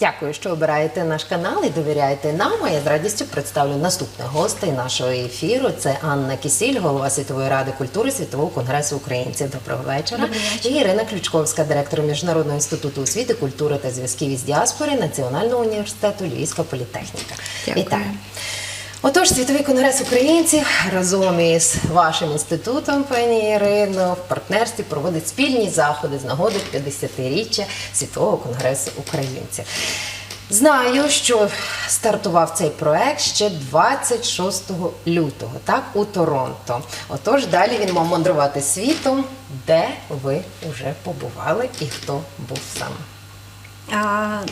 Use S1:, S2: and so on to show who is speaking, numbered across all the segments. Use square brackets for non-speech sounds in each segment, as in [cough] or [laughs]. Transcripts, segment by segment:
S1: Дякую, що обираєте наш канал і довіряєте нам. А я з радістю представлю наступних гостей нашого ефіру. Це Анна Кісіль, голова Світової ради культури Світового конгресу українців. Доброго вечора. І Ірина Ключковська, директор Міжнародного інституту освіти, культури та зв'язків із діаспори Національного університету Львівська політехніка.
S2: Дякую.
S1: Вітаю. Отож, світовий конгрес українців разом із вашим інститутом, пані Ірино, в партнерстві проводить спільні заходи з нагоди 50-річчя світового конгресу українців. Знаю, що стартував цей проект ще 26 лютого, так, у Торонто. Отож, далі він мав мандрувати світом, де ви вже побували і хто був саме.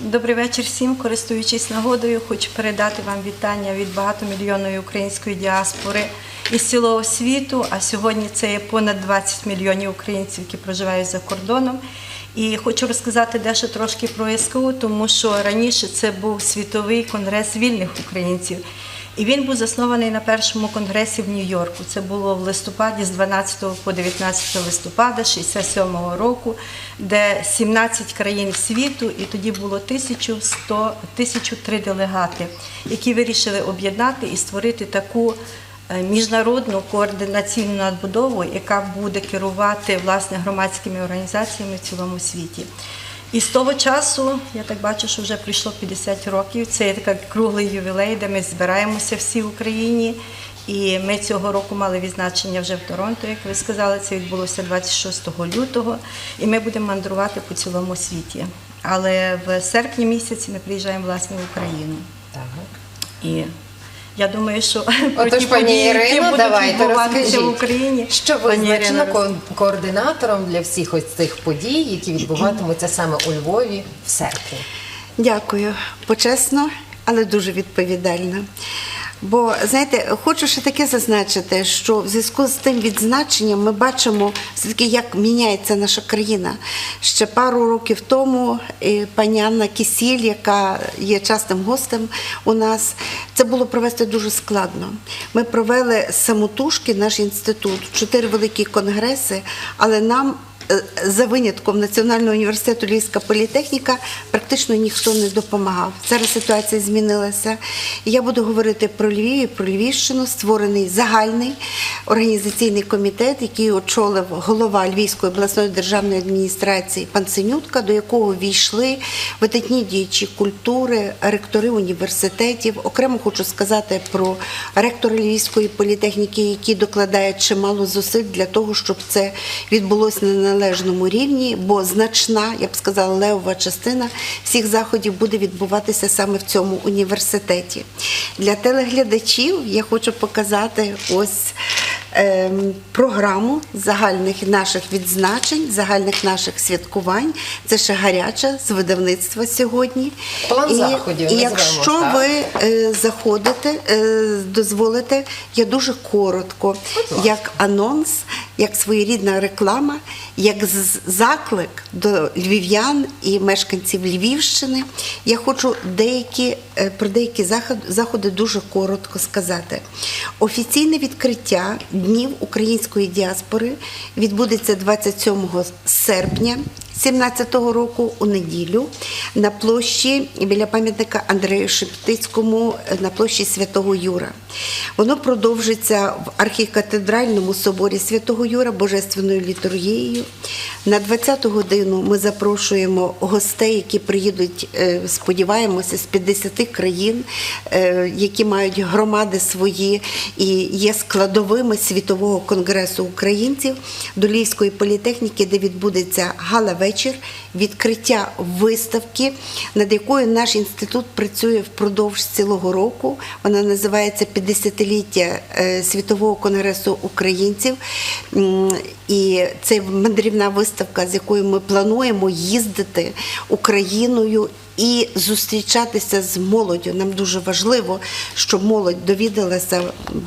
S2: Добрий вечір всім. Користуючись нагодою, хочу передати вам вітання від багатомільйонної української діаспори із цілого світу. А сьогодні це є понад 20 мільйонів українців, які проживають за кордоном. І хочу розказати дещо трошки про СКУ, тому що раніше це був світовий конгрес вільних українців. І він був заснований на першому конгресі в Нью-Йорку. Це було в листопаді з 12 по 19 листопада 67 року, де 17 країн світу, і тоді було 1100, 1003 делегати, які вирішили об'єднати і створити таку е, міжнародну координаційну надбудову, яка буде керувати власне громадськими організаціями в цілому світі. І з того часу, я так бачу, що вже пройшло 50 років. Це є такий круглий ювілей, де ми збираємося всі в Україні. І ми цього року мали відзначення вже в Торонто, як ви сказали, це відбулося 26 лютого. І ми будемо мандрувати по цілому світі. Але в серпні місяці ми приїжджаємо власне в Україну.
S1: Так.
S2: І я думаю, що про
S1: Отож,
S2: ті [laughs]
S1: пані
S2: події, які
S1: Ірино, давайте розкажіть,
S2: в Україні,
S1: що визначено ко- координатором для всіх ось цих подій, які відбуватимуться саме у Львові в серпні.
S3: Дякую. Почесно, але дуже відповідально. Бо знаєте, хочу ще таке зазначити, що в зв'язку з тим відзначенням ми бачимо все-таки, як міняється наша країна. Ще пару років тому е, пані Анна Кісіль, яка є частим гостем у нас, це було провести дуже складно. Ми провели самотужки наш інститут, чотири великі конгреси, але нам за винятком Національного університету Львівська політехніка практично ніхто не допомагав. Зараз ситуація змінилася. Я буду говорити про Львів і про Львівщину, створений загальний організаційний комітет, який очолив голова Львівської обласної державної адміністрації пан Синютка, до якого війшли видатні діячі культури, ректори університетів. Окремо хочу сказати про ректора Львівської політехніки, який докладає чимало зусиль для того, щоб це відбулося на належному рівні, бо значна, я б сказала, левова частина всіх заходів буде відбуватися саме в цьому університеті. Для телеглядачів я хочу показати ось ем, програму загальних наших відзначень, загальних наших святкувань. Це ще гаряча з видавництва сьогодні.
S1: План
S3: і,
S1: заходів,
S3: і якщо
S1: так.
S3: ви е, заходите, е, дозволите, я дуже коротко, як анонс, як своєрідна реклама, як заклик до львів'ян і мешканців Львівщини. Я хочу деякі е, про деякі заходи, заходи дуже коротко сказати. Офіційне відкриття днів української діаспори відбудеться 27 серпня. 17-го року у неділю на площі біля пам'ятника Андрею Шептицькому е, на площі Святого Юра. Воно продовжиться в архікатедральному соборі Святого Юра Божественною літургією. На 20-ту годину ми запрошуємо гостей, які приїдуть, е, сподіваємося, з 50 країн, е, які мають громади свої і є складовими світового конгресу українців до Львівської політехніки, де відбудеться гала-вечір, відкриття виставки, над якою наш інститут працює впродовж цілого року. Вона називається «50-ліття е, світового конгресу українців. І це мандрівна виставка, з якою ми плануємо їздити Україною і зустрічатися з молоддю. Нам дуже важливо, щоб молодь довідалася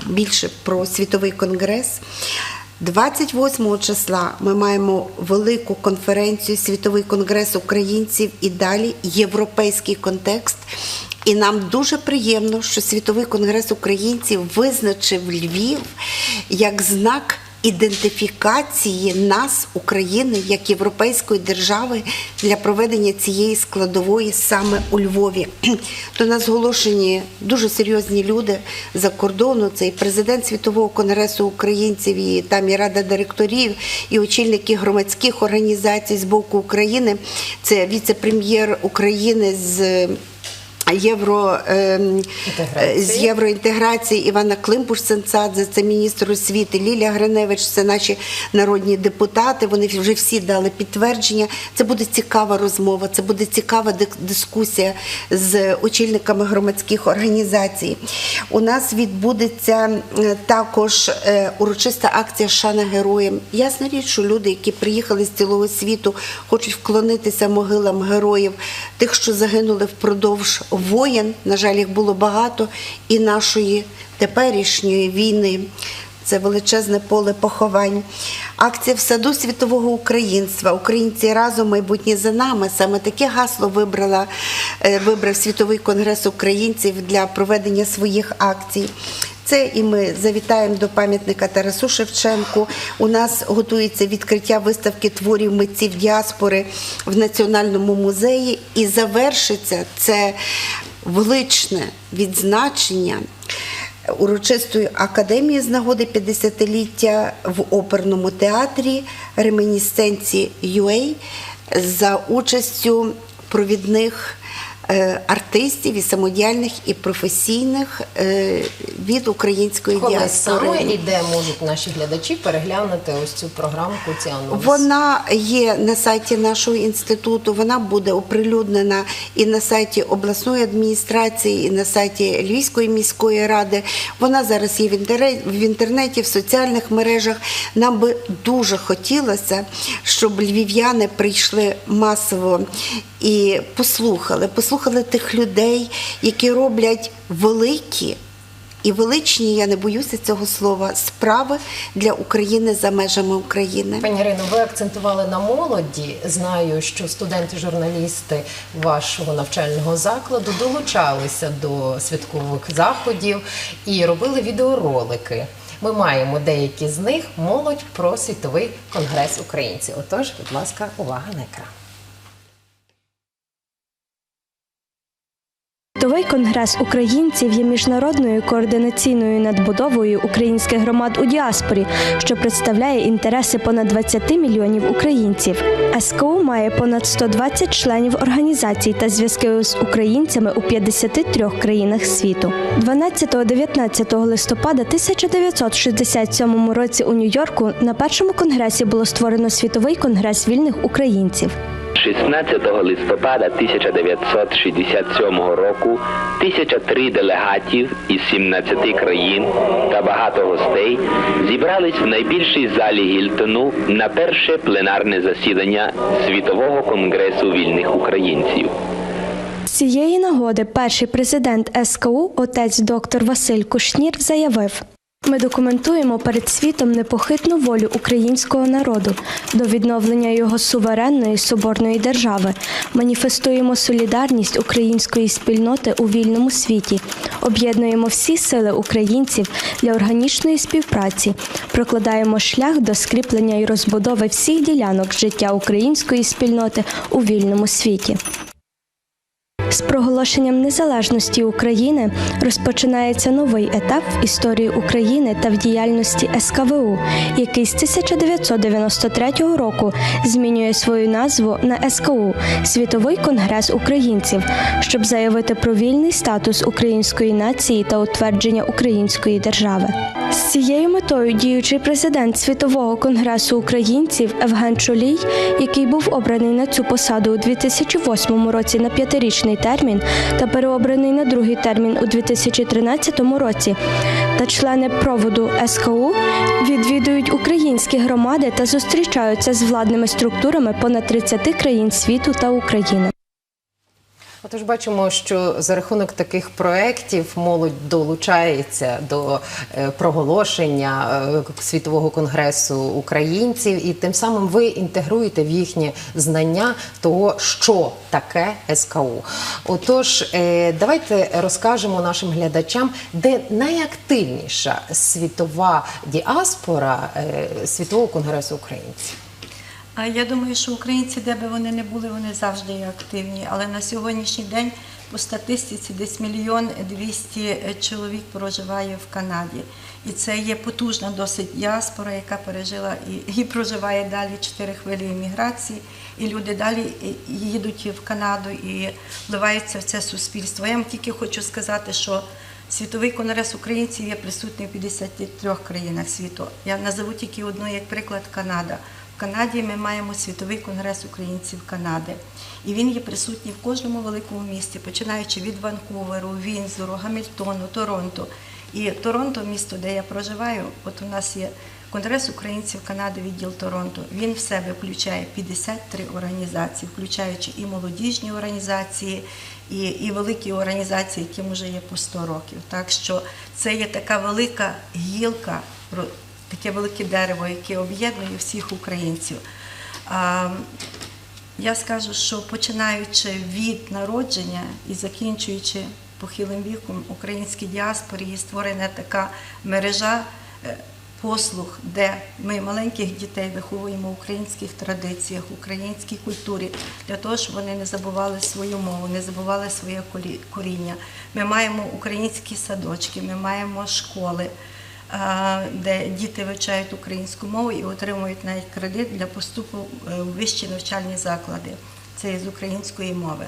S3: більше про світовий конгрес. 28 числа ми маємо велику конференцію Світовий конгрес українців і далі європейський контекст. І нам дуже приємно, що Світовий конгрес українців визначив Львів як знак ідентифікації нас, України, як європейської держави для проведення цієї складової саме у Львові. [clears throat] До нас зголошені дуже серйозні люди за кордону. Це і президент Світового конгресу українців, і там і рада директорів, і очільники громадських організацій з боку України. Це віце-прем'єр України з. Євро ем, з євроінтеграції Івана Климпуш Сенцадзе, це міністр освіти, Лілія Гриневич, це наші народні депутати. Вони вже всі дали підтвердження. Це буде цікава розмова, це буде цікава дискусія з очільниками громадських організацій. У нас відбудеться е, також е, урочиста акція Шана героям. Ясна річ, що люди, які приїхали з цілого світу, хочуть вклонитися могилам героїв, тих, що загинули впродовж воєн. На жаль, їх було багато, і нашої теперішньої війни. Це величезне поле поховань. Акція в саду світового українства. Українці разом майбутнє за нами. Саме таке гасло вибрала, е, вибрав Світовий конгрес українців для проведення своїх акцій. Це і ми завітаємо до пам'ятника Тарасу Шевченку. У нас готується відкриття виставки творів митців діаспори в Національному музеї. І завершиться це величне відзначення урочистої академії з нагоди 50-ліття в оперному театрі ремінісценції UA за участю провідних артистів і самодіяльних і професійних е, від української
S1: Коли
S3: діаспори.
S1: саме і де можуть наші глядачі переглянути ось цю програмку, ці анонси?
S3: Вона є на сайті нашого інституту. Вона буде оприлюднена і на сайті обласної адміністрації, і на сайті Львівської міської ради. Вона зараз є в інтернеті, в соціальних мережах. Нам би дуже хотілося, щоб львів'яни прийшли масово і послухали, послухали тих людей, які роблять великі. І величні, я не боюся цього слова, справи для України за межами України.
S1: Пані Ірино, ви акцентували на молоді. Знаю, що студенти-журналісти вашого навчального закладу долучалися до святкових заходів і робили відеоролики. Ми маємо деякі з них молодь про світовий конгрес українців. Отож, будь ласка, увага на екран.
S4: Світовий конгрес українців є міжнародною координаційною надбудовою українських громад у діаспорі, що представляє інтереси понад 20 мільйонів українців. СКУ має понад 120 членів організацій та зв'язки з українцями у 53 країнах світу. 12-19 листопада 1967 році у Нью-Йорку на першому конгресі було створено світовий конгрес вільних українців.
S5: 16 листопада 1967 року 1003 делегатів із 17 країн та багато гостей зібрались в найбільшій залі Гільтону на перше пленарне засідання Світового конгресу вільних українців.
S4: Цієї нагоди перший президент СКУ, отець доктор Василь Кушнір, заявив. Ми документуємо перед світом непохитну волю українського народу до відновлення його суверенної соборної держави, маніфестуємо солідарність української спільноти у вільному світі, об'єднуємо всі сили українців для органічної співпраці, прокладаємо шлях до скріплення і розбудови всіх ділянок життя української спільноти у вільному світі. З проголошенням незалежності України розпочинається новий етап в історії України та в діяльності СКВУ, який з 1993 року змінює свою назву на СКУ Світовий конгрес українців, щоб заявити про вільний статус української нації та утвердження української держави. З цією метою діючий президент Світового конгресу українців Евген Чолій, який був обраний на цю посаду у 2008 році на п'ятирічний термін та переобраний на другий термін у 2013 році, та члени проводу СКУ відвідують українські громади та зустрічаються з владними структурами понад 30 країн світу та України.
S1: Отож, бачимо, що за рахунок таких проєктів молодь долучається до е, проголошення е, світового конгресу українців, і тим самим ви інтегруєте в їхнє знання того, що таке СКУ. Отож, е, давайте розкажемо нашим глядачам, де найактивніша світова діаспора світового конгресу українців.
S2: А я думаю, що українці, де би вони не були, вони завжди є активні. Але на сьогоднішній день по статистиці десь мільйон двісті чоловік проживає в Канаді. І це є потужна досить діаспора, яка пережила і, і проживає далі чотири хвилі імміграції. І люди далі їдуть в Канаду і вливаються в це суспільство. Я вам тільки хочу сказати, що Світовий конгрес українців є присутній в 53 країнах світу. Я назову тільки одну як приклад Канада. В Канаді ми маємо світовий конгрес українців Канади. І він є присутній в кожному великому місті, починаючи від Ванкуверу, Вінзору, Гамільтону, Торонто. І Торонто, місто, де я проживаю, от у нас є Конгрес українців Канади, відділ Торонто. Він в себе включає 53 організації, включаючи і молодіжні організації, і, і великі організації, яким вже є по 100 років. Так що це є така велика гілка, таке велике дерево, яке об'єднує всіх українців. Я скажу, що починаючи від народження і закінчуючи похилим віком українській діаспорі, є створена така мережа е, послуг, де ми маленьких дітей виховуємо в українських традиціях, українській культурі, для того, щоб вони не забували свою мову, не забували своє коріння. Ми маємо українські садочки, ми маємо школи де діти вивчають українську мову і отримують навіть кредит для поступу е, у вищі навчальні заклади. Це з української мови.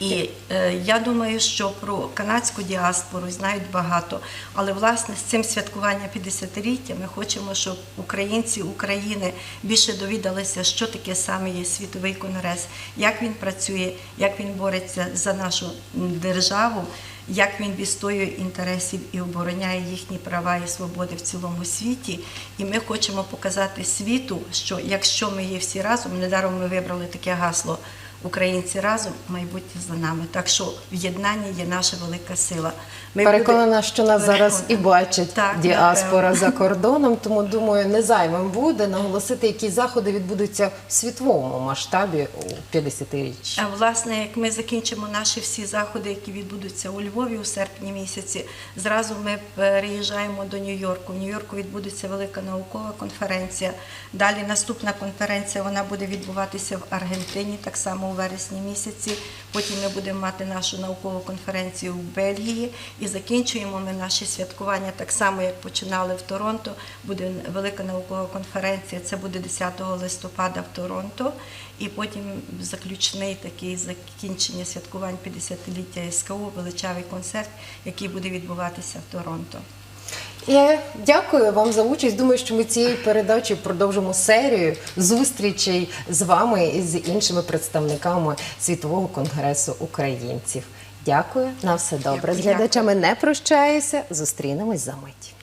S2: І е, я думаю, що про канадську діаспору знають багато. Але власне з цим святкуванням 50-ліття ми хочемо, щоб українці України більше довідалися, що таке саме є світовий конгрес, як він працює, як він бореться за нашу державу, як він відстоює інтересів і обороняє їхні права і свободи в цілому світі. І ми хочемо показати світу, що якщо ми є всі разом, недаром ми вибрали таке гасло. Українці разом, майбутнє за нами. Так що в єднанні є наша велика сила. Ми
S1: Переконана,
S2: будемо-
S1: що нас зараз і
S2: Переконана.
S1: бачать
S2: Так,
S1: діаспора
S2: напевно.
S1: за [laughs] кордоном, тому думаю, не зайвим буде наголосити, які заходи відбудуться в світовому масштабі у 50-річчя.
S2: А власне, як ми закінчимо наші всі заходи, які відбудуться у Львові у серпні місяці, зразу ми переїжджаємо до Нью-Йорку. В Нью-Йорку відбудеться велика наукова конференція. Далі наступна конференція вона буде відбуватися в Аргентині, так само у вересні місяці. Потім ми будемо мати нашу наукову конференцію в Бельгії і закінчуємо ми наші святкування так само, як починали в Торонто. Буде велика наукова конференція. Це буде 10 листопада в Торонто. І потім заключний такий закінчення святкувань 50-ліття СКУ, величавий концерт, який буде відбуватися в Торонто.
S1: Я дякую вам за участь. Думаю, що ми цією передачею продовжимо серію зустрічей з вами і з іншими представниками світового конгресу українців. Дякую на все добре. З глядачами не прощаюся. Зустрінемось за мить.